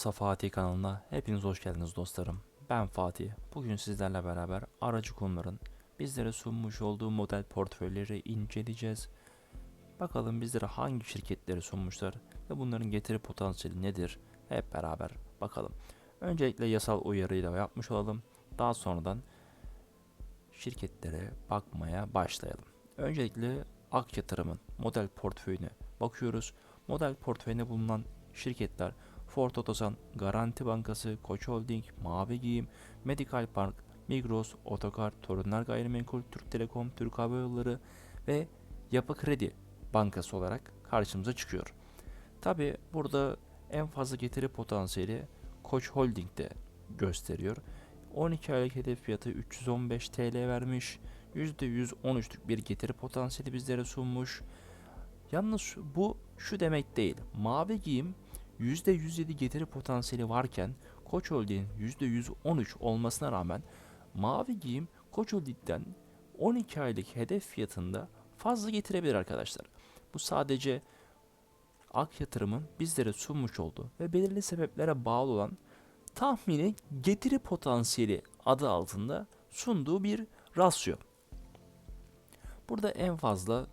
Kısa Fatih kanalına hepiniz hoş geldiniz dostlarım. Ben Fatih. Bugün sizlerle beraber aracı konuların bizlere sunmuş olduğu model portföyleri inceleyeceğiz. Bakalım bizlere hangi şirketleri sunmuşlar ve bunların getiri potansiyeli nedir? Hep beraber bakalım. Öncelikle yasal uyarıyla yapmış olalım. Daha sonradan şirketlere bakmaya başlayalım. Öncelikle Ak Yatırım'ın model portföyüne bakıyoruz. Model portföyünde bulunan şirketler Ford Otosan, Garanti Bankası, Koç Holding, Mavi Giyim, Medical Park, Migros, Otokar, Torunlar Gayrimenkul, Türk Telekom, Türk Hava Yolları ve Yapı Kredi Bankası olarak karşımıza çıkıyor. Tabi burada en fazla getiri potansiyeli Koç Holding'de gösteriyor. 12 aylık hedef fiyatı 315 TL vermiş. %113'lük bir getiri potansiyeli bizlere sunmuş. Yalnız bu şu demek değil. Mavi giyim %107 getiri potansiyeli varken Koç Holding'in %113 olmasına rağmen Mavi Giyim Koç Holding'den 12 aylık hedef fiyatında fazla getirebilir arkadaşlar. Bu sadece Ak Yatırım'ın bizlere sunmuş olduğu ve belirli sebeplere bağlı olan tahmini getiri potansiyeli adı altında sunduğu bir rasyo. Burada en fazla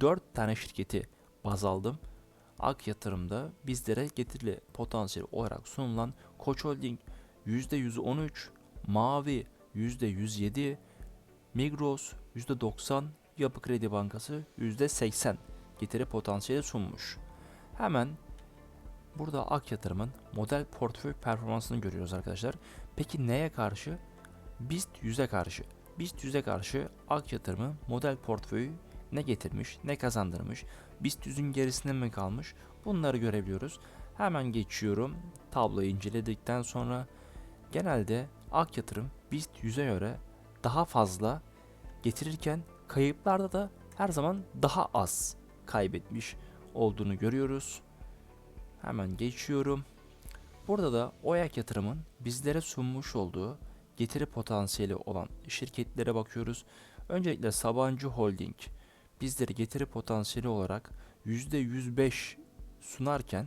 4 tane şirketi baz aldım. Ak Yatırım'da bizlere getirili potansiyel olarak sunulan Koç Holding %113, Mavi %107, Migros %90, Yapı Kredi Bankası %80 getiri potansiyeli sunmuş. Hemen burada Ak Yatırım'ın model portföy performansını görüyoruz arkadaşlar. Peki neye karşı? BIST 100'e karşı. BIST 100'e karşı Ak Yatırım'ın model portföyü ne getirmiş, ne kazandırmış, BIST 100'ün gerisinde mi kalmış bunları görebiliyoruz. Hemen geçiyorum. Tabloyu inceledikten sonra genelde ak yatırım BIST 100'e göre daha fazla getirirken kayıplarda da her zaman daha az kaybetmiş olduğunu görüyoruz. Hemen geçiyorum. Burada da OYAK yatırımın bizlere sunmuş olduğu getiri potansiyeli olan şirketlere bakıyoruz. Öncelikle Sabancı Holding bizleri getiri potansiyeli olarak %105 sunarken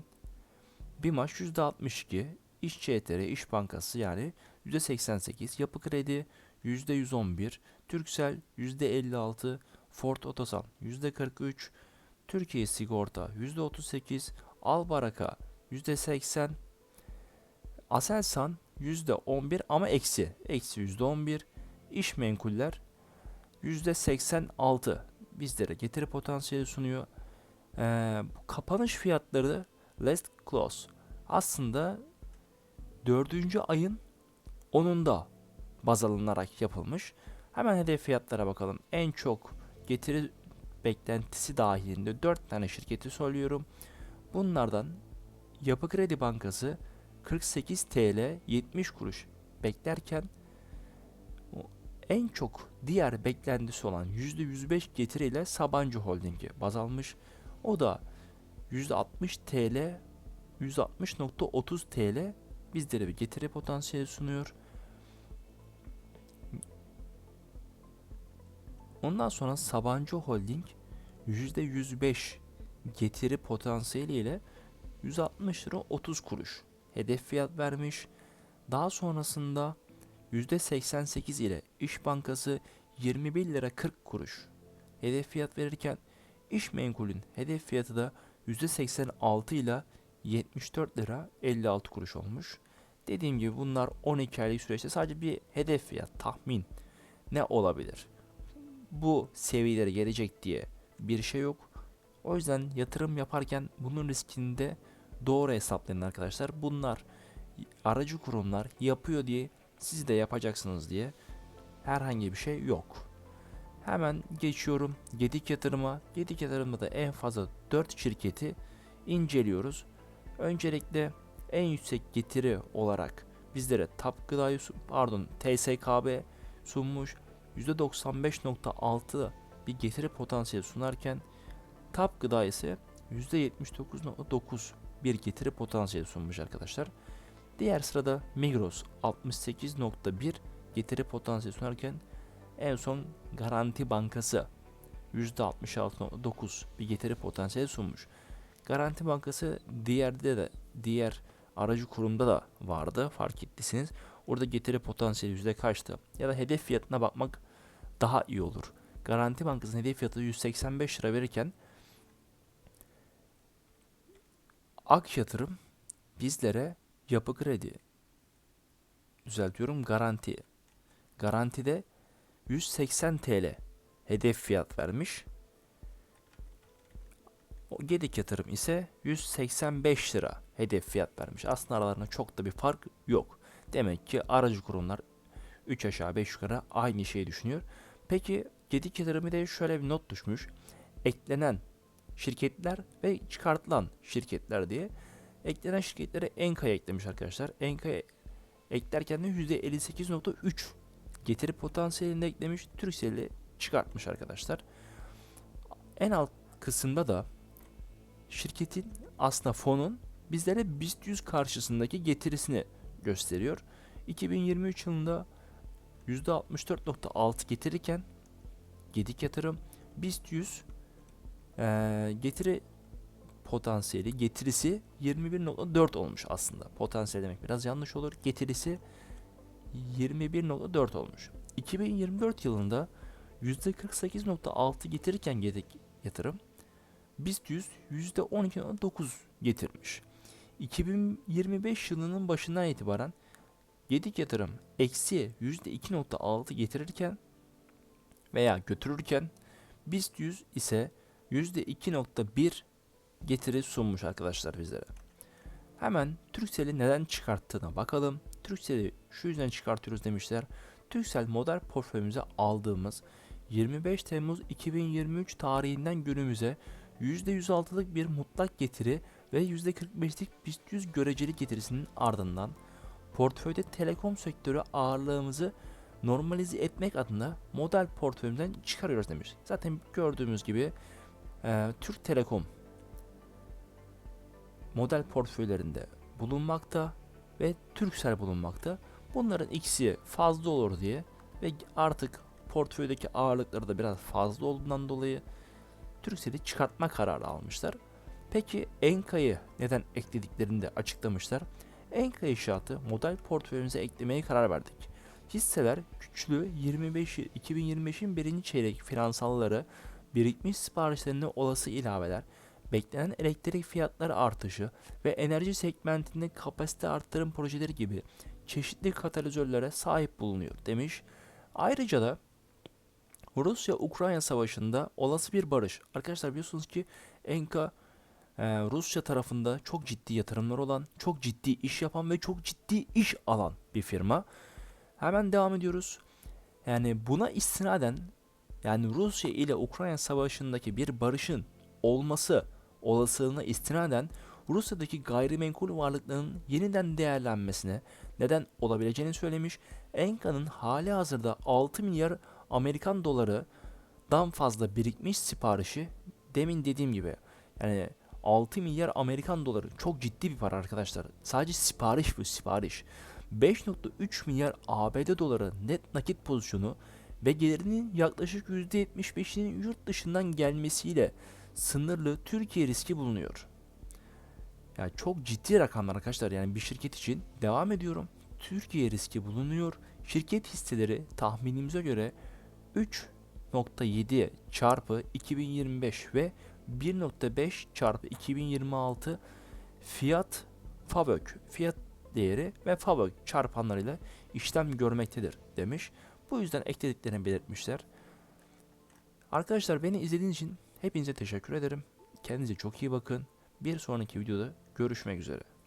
BİMAŞ %62, İş ÇTR, İş Bankası yani %88, Yapı Kredi %111, Türksel %56, Ford Otosan %43, Türkiye Sigorta %38, Albaraka %80, Aselsan %11 ama eksi, eksi %11, İş Menkuller %86 bizlere getiri potansiyeli sunuyor. Ee, bu kapanış fiyatları last close aslında dördüncü ayın 10'unda baz alınarak yapılmış. Hemen hedef fiyatlara bakalım. En çok getiri beklentisi dahilinde 4 tane şirketi söylüyorum. Bunlardan Yapı Kredi Bankası 48 TL 70 kuruş beklerken en çok diğer beklentisi olan %105 getiriyle Sabancı Holding'i baz almış. O da %60 TL 160.30 TL bizlere bir getiri potansiyeli sunuyor. Ondan sonra Sabancı Holding %105 getiri potansiyeli ile 160 lira 30 kuruş hedef fiyat vermiş. Daha sonrasında %88 ile İş Bankası 21 lira 40 kuruş hedef fiyat verirken İş Menkul'ün hedef fiyatı da %86 ile 74 lira 56 kuruş olmuş. Dediğim gibi bunlar 12 aylık süreçte sadece bir hedef fiyat tahmin ne olabilir? Bu seviyelere gelecek diye bir şey yok. O yüzden yatırım yaparken bunun riskini de doğru hesaplayın arkadaşlar. Bunlar aracı kurumlar yapıyor diye siz de yapacaksınız diye herhangi bir şey yok. Hemen geçiyorum Gedik yatırıma. Gedik yatırımda da en fazla 4 şirketi inceliyoruz. Öncelikle en yüksek getiri olarak bizlere TAP gıdayı pardon TSKB sunmuş %95.6 bir getiri potansiyeli sunarken TAP gıda ise %79.9 bir getiri potansiyeli sunmuş arkadaşlar. Diğer sırada Migros 68.1 getiri potansiyeli sunarken en son Garanti Bankası %66.9 bir getiri potansiyeli sunmuş. Garanti Bankası diğerde de diğer aracı kurumda da vardı fark ettiyseniz. Orada getiri potansiyeli yüzde kaçtı? Ya da hedef fiyatına bakmak daha iyi olur. Garanti Bankası'nın hedef fiyatı 185 lira verirken Ak Yatırım bizlere yapı kredi düzeltiyorum garanti. Garantide 180 TL hedef fiyat vermiş. O Gedik yatırım ise 185 lira hedef fiyat vermiş. Aslında aralarında çok da bir fark yok. Demek ki aracı kurumlar 3 aşağı 5 yukarı aynı şeyi düşünüyor. Peki Gedik yatırımı da şöyle bir not düşmüş. Eklenen şirketler ve çıkartılan şirketler diye. Eklenen şirketlere Enka'ya eklemiş arkadaşlar. Enka'ya eklerken de %58.3 getiri potansiyelini eklemiş. Turkcell'i çıkartmış arkadaşlar. En alt kısımda da şirketin aslında fonun bizlere BIST 100 karşısındaki getirisini gösteriyor. 2023 yılında %64.6 getirirken Gedik yatırım BIST 100 eee, getiri potansiyeli getirisi 21.4 olmuş aslında. Potansiyel demek biraz yanlış olur. Getirisi 21.4 olmuş. 2024 yılında %48.6 getirirken yatırım BIST 100 %12.9 getirmiş. 2025 yılının başından itibaren Gedik yatırım eksi %2.6 getirirken veya götürürken BIST 100 ise %2.1 getiri sunmuş arkadaşlar bizlere. Hemen Turkcell'i neden çıkarttığına bakalım. Turkcell'i şu yüzden çıkartıyoruz demişler. Turkcell model portföyümüze aldığımız 25 Temmuz 2023 tarihinden günümüze %106'lık bir mutlak getiri ve %45'lik BIST 100 göreceli getirisinin ardından portföyde telekom sektörü ağırlığımızı normalize etmek adına model portföyümüzden çıkarıyoruz demiş. Zaten gördüğümüz gibi e, Türk Telekom model portföylerinde bulunmakta ve Turkcell bulunmakta. Bunların ikisi fazla olur diye ve artık portföydeki ağırlıkları da biraz fazla olduğundan dolayı Turkcell'i çıkartma kararı almışlar. Peki Enka'yı neden eklediklerini de açıklamışlar. Enka inşaatı model portföyümüze eklemeye karar verdik. Hisseler güçlü 25 2025'in birinci çeyrek finansalları birikmiş siparişlerine olası ilaveler, beklenen elektrik fiyatları artışı ve enerji segmentinde kapasite arttırım projeleri gibi çeşitli katalizörlere sahip bulunuyor demiş. Ayrıca da Rusya-Ukrayna savaşında olası bir barış. Arkadaşlar biliyorsunuz ki Enka e, Rusya tarafında çok ciddi yatırımlar olan, çok ciddi iş yapan ve çok ciddi iş alan bir firma. Hemen devam ediyoruz. Yani buna istinaden yani Rusya ile Ukrayna savaşındaki bir barışın olması olasılığına istinaden Rusya'daki gayrimenkul varlıklarının yeniden değerlenmesine neden olabileceğini söylemiş. Enka'nın hali hazırda 6 milyar Amerikan dolarıdan fazla birikmiş siparişi demin dediğim gibi yani 6 milyar Amerikan doları çok ciddi bir para arkadaşlar. Sadece sipariş bu sipariş. 5.3 milyar ABD doları net nakit pozisyonu ve gelirinin yaklaşık %75'inin yurt dışından gelmesiyle sınırlı Türkiye riski bulunuyor. Yani çok ciddi rakamlar arkadaşlar yani bir şirket için devam ediyorum. Türkiye riski bulunuyor. Şirket hisseleri tahminimize göre 3.7 çarpı 2025 ve 1.5 çarpı 2026 fiyat FAVÖK fiyat değeri ve FAVÖK çarpanlarıyla işlem görmektedir demiş. Bu yüzden eklediklerini belirtmişler. Arkadaşlar beni izlediğiniz için hepinize teşekkür ederim. Kendinize çok iyi bakın. Bir sonraki videoda görüşmek üzere.